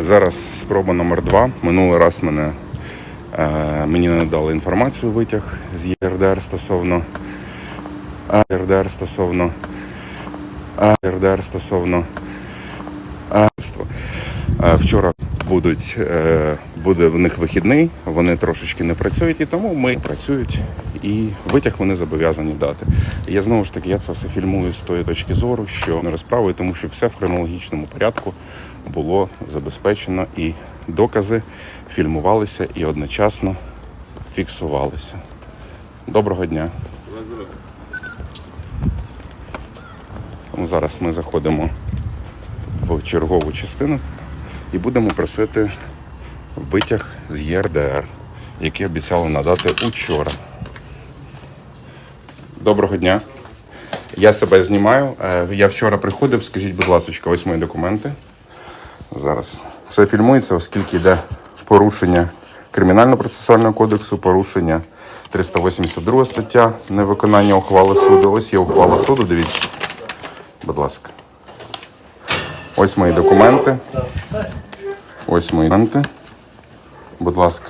Зараз спроба номер два. Минулий раз мене, е, мені не надали інформацію витяг з ЄРДР стосовно е, ЄРДР стосовно е, ЄРДР стосовно Вчора будуть, е, буде в них вихідний, вони трошечки не працюють, і тому ми працюють, і витяг вони зобов'язані дати. Я знову ж таки я це все фільмую з тої точки зору, що не розправою, тому що все в хронологічному порядку було забезпечено, і докази фільмувалися і одночасно фіксувалися. Доброго дня. Зараз ми заходимо в чергову частину і будемо просити витяг з ЄРДР, який обіцяли надати учора. Доброго дня. Я себе знімаю. Е, Я вчора приходив, скажіть, будь ласка, ось мої документи. Зараз це фільмується, оскільки йде порушення Кримінально-процесуального кодексу, порушення 382 стаття невиконання ухвали суду. Ось є ухвала суду, дивіться. Будь ласка. Ось мої документи. Ось мої документи. Будь ласка.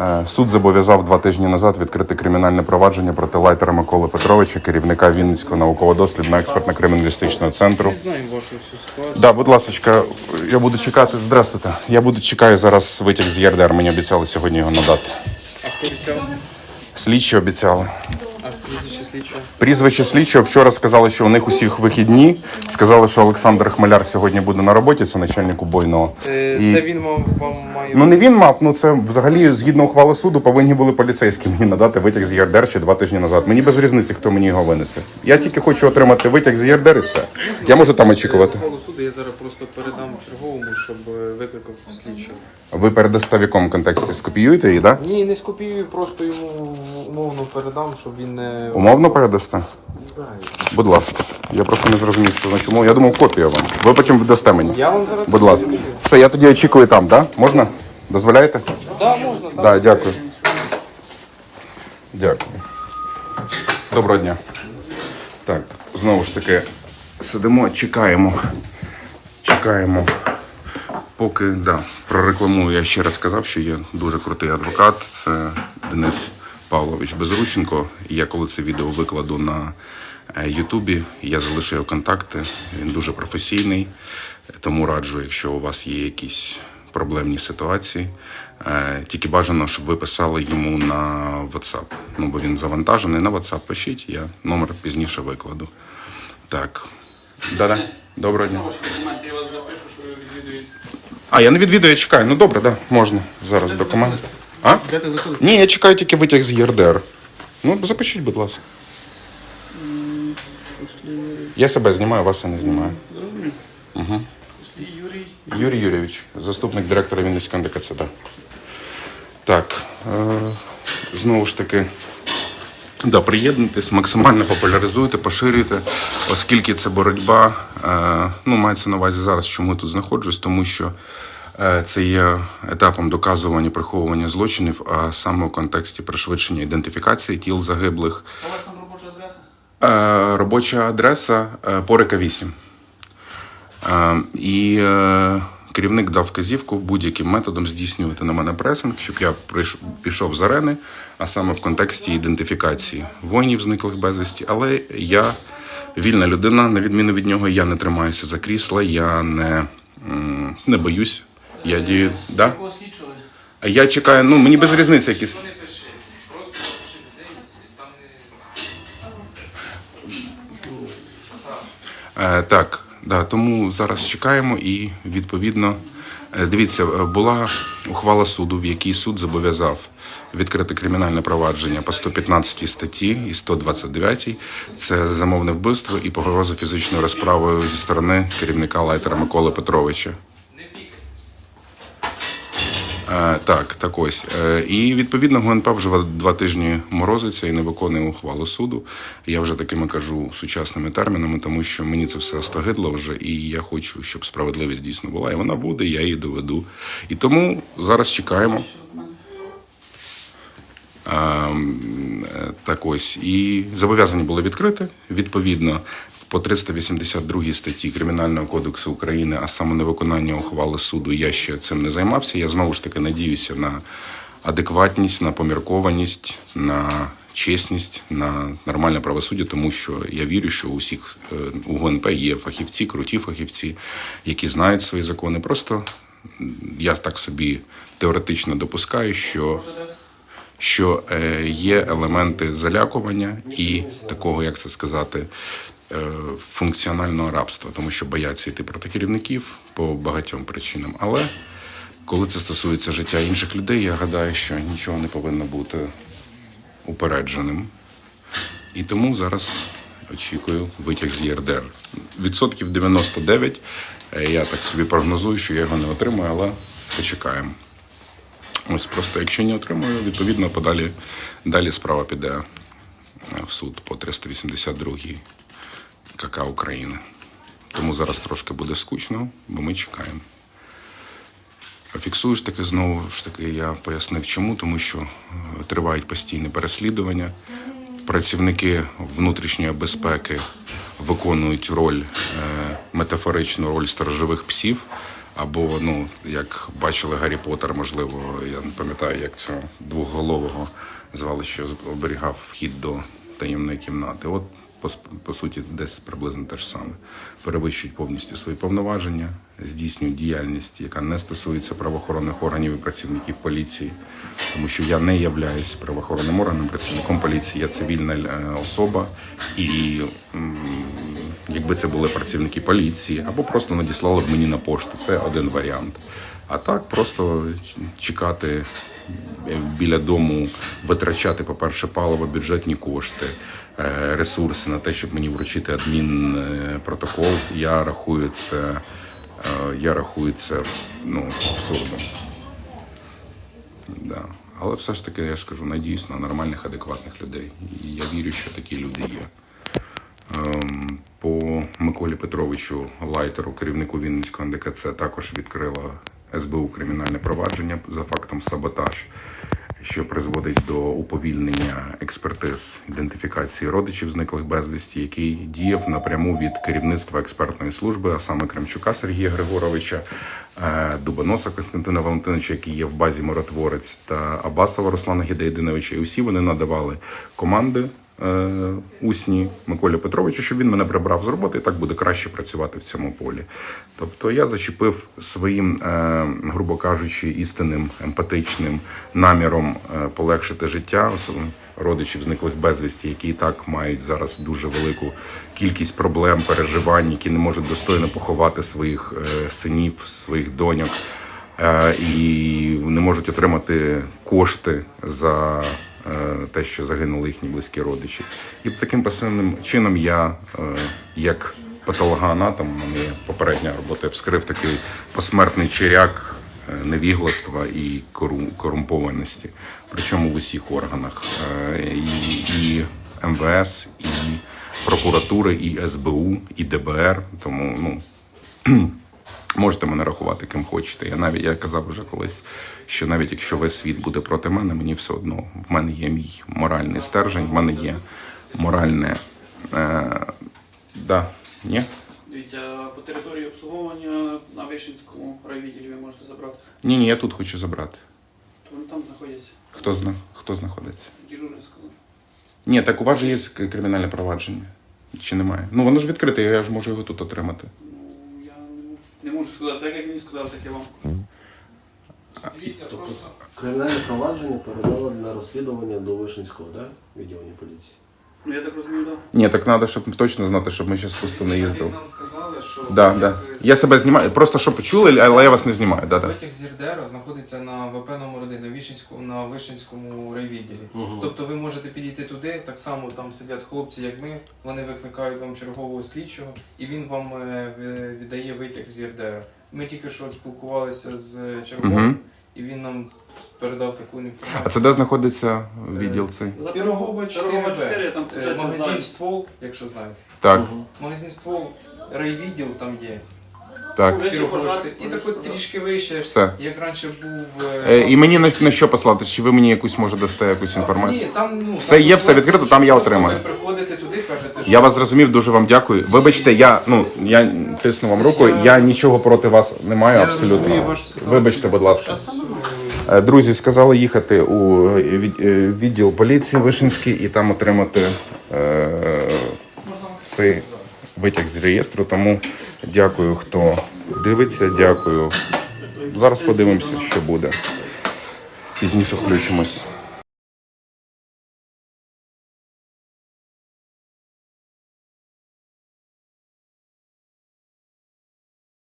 Е, Суд зобов'язав два тижні назад відкрити кримінальне провадження проти лайтера Миколи Петровича, керівника Вінницького науково-дослідного експертно-криміналістичного центру. Ми знаємо вашу всю ситуацію. Да, будь ласка, я буду чекати. Здравствуйте. Я буду чекаю зараз витяг з ЄРДР. Мені обіцяли сьогодні його надати. А хто обіцяв? Слідчі обіцяли. Прізвище слідчого? Прізвище слідчого вчора сказали, що у них усіх вихідні. Сказали, що Олександр Хмеляр сьогодні буде на роботі, це начальник убойного. Е, І- Це він вам, вам має. Ну не він мав, ну це взагалі згідно ухвали суду повинні були поліцейські мені надати витяг з ЄРДР ще два тижні назад. Мені без різниці, хто мені його винесе. Я тільки хочу отримати витяг з ЄРДР і все. Я можу там очікувати. Суду я зараз просто передам черговому, щоб е, викликав слідчого. Ви передасте в якому контексті скопіюєте її, так? Да? Ні, не скопіюю, просто йому умовно передам, щоб він не. Умовно передасте? Будь ласка. Я просто не зрозумів, що значить умов. Я думав, копія вам. Ви потім віддасте мені. Я вам зараз Будь це ласка. скопію. Все, я тоді очікую там, так? Да? Можна? Дозволяєте? Да, можна, так. Так, дякую. Дякую. Доброго дня. Так, знову ж таки, сидимо, чекаємо. Чекаємо. Поки да, прорекламую, я ще раз сказав, що є дуже крутий адвокат. Це Денис Павлович Безрученко. Я коли це відео викладу на е, Ютубі, я залишу його контакти. Він дуже професійний. Тому раджу, якщо у вас є якісь проблемні ситуації, е, тільки бажано, щоб ви писали йому на WhatsApp. Ну, бо він завантажений на WhatsApp. Пишіть, я номер пізніше викладу. Так. Да-да. Доброго дня. Я вас запишу, що ви відвідуєте. А, я не відвідую, я чекаю. Ну добре, да, можна. Зараз документ. А? Де ти заходите? Ні, я чекаю тільки витяг з ЄРДР. Ну, запишіть, будь ласка. Я себе знімаю, вас я не знімаю. Юрій. Юрій Юрійович, заступник директора Вінницького НДКЦД. Так, е, знову ж таки, да, приєднуйтесь, максимально популяризуйте, поширюйте, оскільки це боротьба, е, ну, мається на увазі зараз, чому я тут знаходжусь, тому що е, це є етапом доказування приховування злочинів, а саме у контексті пришвидшення ідентифікації тіл загиблих. У вас там робоча адреса? Е, робоча адреса Порика 8. Е, і керівник дав вказівку будь-яким методом здійснювати на мене пресинг, щоб я пішов з арени, а саме в контексті ідентифікації воїнів, зниклих безвісті. Але я вільна людина, на відміну від нього, я не тримаюся за крісло, я не, не боюсь. Я дію. Да? А Я чекаю, ну мені без різниці якісь. Е, так, да, тому зараз чекаємо і відповідно. е, Дивіться, е, була ухвала суду, в якій суд зобов'язав відкрити кримінальне провадження по 115 статті і 129. Це замовне вбивство і погроза фізичною розправою зі сторони керівника лайтера Миколи Петровича. Е, так, так ось. Е, і відповідно ГУНП вже два тижні морозиться і не виконує ухвалу суду. Я вже такими кажу сучасними термінами, тому що мені це все остогидло вже, і я хочу, щоб справедливість дійсно була. І вона буде, я її доведу. І тому зараз чекаємо. Ем, е, Так ось. І зобов'язані були відкрити. Відповідно, по 382 статті Кримінального кодексу України, а саме невиконання ухвали суду, я ще цим не займався. Я знову ж таки надіюся на адекватність, на поміркованість, на чесність, на нормальне правосуддя, тому що я вірю, що у всіх е, у ГУНП є фахівці, круті фахівці, які знають свої закони. Просто я так собі теоретично допускаю, що що е, є елементи залякування і такого, як це сказати, функціонального рабства, тому що бояться йти проти керівників по багатьом причинам. Але коли це стосується життя інших людей, я гадаю, що нічого не повинно бути упередженим. І тому зараз очікую витяг з ЄРДР. Відсотків 99. е, Я так собі прогнозую, що я його не отримаю, але почекаємо. Ось просто якщо не отримую, відповідно подалі далі справа піде е, в суд по 382 КК України. Тому зараз трошки буде скучно, бо ми чекаємо. А Фіксуєш таки знову ж таки, я пояснив чому, тому що е, тривають постійні переслідування. Працівники внутрішньої безпеки виконують роль, е, метафоричну роль сторожових псів. Або, ну, як бачили Гаррі Поттер, можливо, я не пам'ятаю, як цього двохголового звали, що оберігав вхід до таємної кімнати. От, по, по суті, десь приблизно те ж саме. Перевищують повністю свої повноваження, здійснюють діяльність, яка не стосується правоохоронних органів і працівників поліції, тому що я не являюсь правоохоронним органом, працівником поліції, я цивільна е, особа, і якби це були працівники поліції, або просто надіслали б мені на пошту. Це один варіант. А так просто чекати е, біля дому, витрачати, по-перше, паливо, бюджетні кошти, е, ресурси на те, щоб мені вручити адмінпротокол. Я рахую це, е, я рахую це ну, абсурдом. Да. Але все ж таки, я ж кажу, надіюсь на нормальних, адекватних людей. І я вірю, що такі люди є. Ем, По Миколі Петровичу Лайтеру, керівнику Вінницького НДКЦ, також відкрила СБУ кримінальне провадження за фактом саботаж, що призводить до уповільнення експертиз ідентифікації родичів зниклих безвісті, який діяв напряму від керівництва експертної служби, а саме Кремчука Сергія Григоровича, е, Дубоноса Костянтина Валентиновича, який є в базі Миротворець, та Абасова Руслана Гідеєдиновича. І усі вони надавали команди усні Миколі Петровичу, щоб він мене прибрав з роботи, і так буде краще працювати в цьому полі. Тобто я зачепив своїм, е, грубо кажучи, істинним емпатичним наміром е, полегшити життя родичів зниклих безвісті, які і так мають зараз дуже велику кількість проблем, переживань, які не можуть достойно поховати своїх е, синів, своїх доньок е, і не можуть отримати кошти за е, те, що загинули їхні близькі родичі. І таким пасивним чином я, е, як патологоанатом, у мене попередня робота, я вскрив такий посмертний чиряк е, невігластва і кору- корумпованості, причому в усіх органах Е, і МВС, і прокуратури, і СБУ, і ДБР. Тому ну, Можете мене рахувати ким хочете. Я навіть я казав вже колись, що навіть якщо весь світ буде проти мене, мені все одно. В мене є мій моральний стержень, в мене є моральне. Е, да, ні? Дивіться, по території обслуговування на Вишинському райвідділі ви можете забрати. Ні, ні, я тут хочу забрати. То вони там знаходяться. Хто зна, хто знаходиться? Дежурний сказав. Ні, так у вас же є кримінальне провадження. Чи немає? Ну воно ж відкрите, я ж можу його тут отримати. Не, можу сказати, так як мені сказав, так я вам. Дивіться, просто. Кримінальне провадження передало для розслідування до Вишинського, да? відділення поліції. Ну я так розумію, так. Ні, так треба, щоб точно знати, щоб ми зараз просто не їздили. Нам сказали, що Да, витяг да. з- Я себе знімаю, просто щоб почули, але я вас не знімаю. Да, да. Витяг з ЄРДР знаходиться на ВП номер 1 на Вишинському, на Вишинському райвідділі. Тобто ви можете підійти туди, так само там сидять хлопці, як ми, вони викликають вам чергового слідчого, і він вам е, ви- віддає витяг з ЄРДР. Ми тільки що спілкувалися з черговим, Мгм. І він нам передав таку інформацію. А це де знаходиться відділ цей? Пірогова 4Б. 4, там Е, виходить, Магазин ззаді. ствол, якщо знаєте. Так. Магазин ствол, райвідділ там є. так. Вище Пірогова пожар, 4. І вище так от пожар. трішки вище, Все. як раніше був. Е, І мені на, на що послати? Чи ви мені якусь може дасте якусь інформацію? Ні, там, ну, Все там є, все відкрито, там я просто отримаю. Ви приходите туди, кажете, що Я вас зрозумів, дуже вам дякую. Вибачте, я ну я тисну вам руку. Я нічого проти вас не маю Я розумію абсолютно. вашу ситуацію. Вибачте, будь ласка. Е, Друзі, сказали їхати у е, відділ поліції Вишинський і там отримати е, цей витяг з реєстру. Тому дякую, хто дивиться. Дякую. Зараз подивимося, що буде. Пізніше включимось.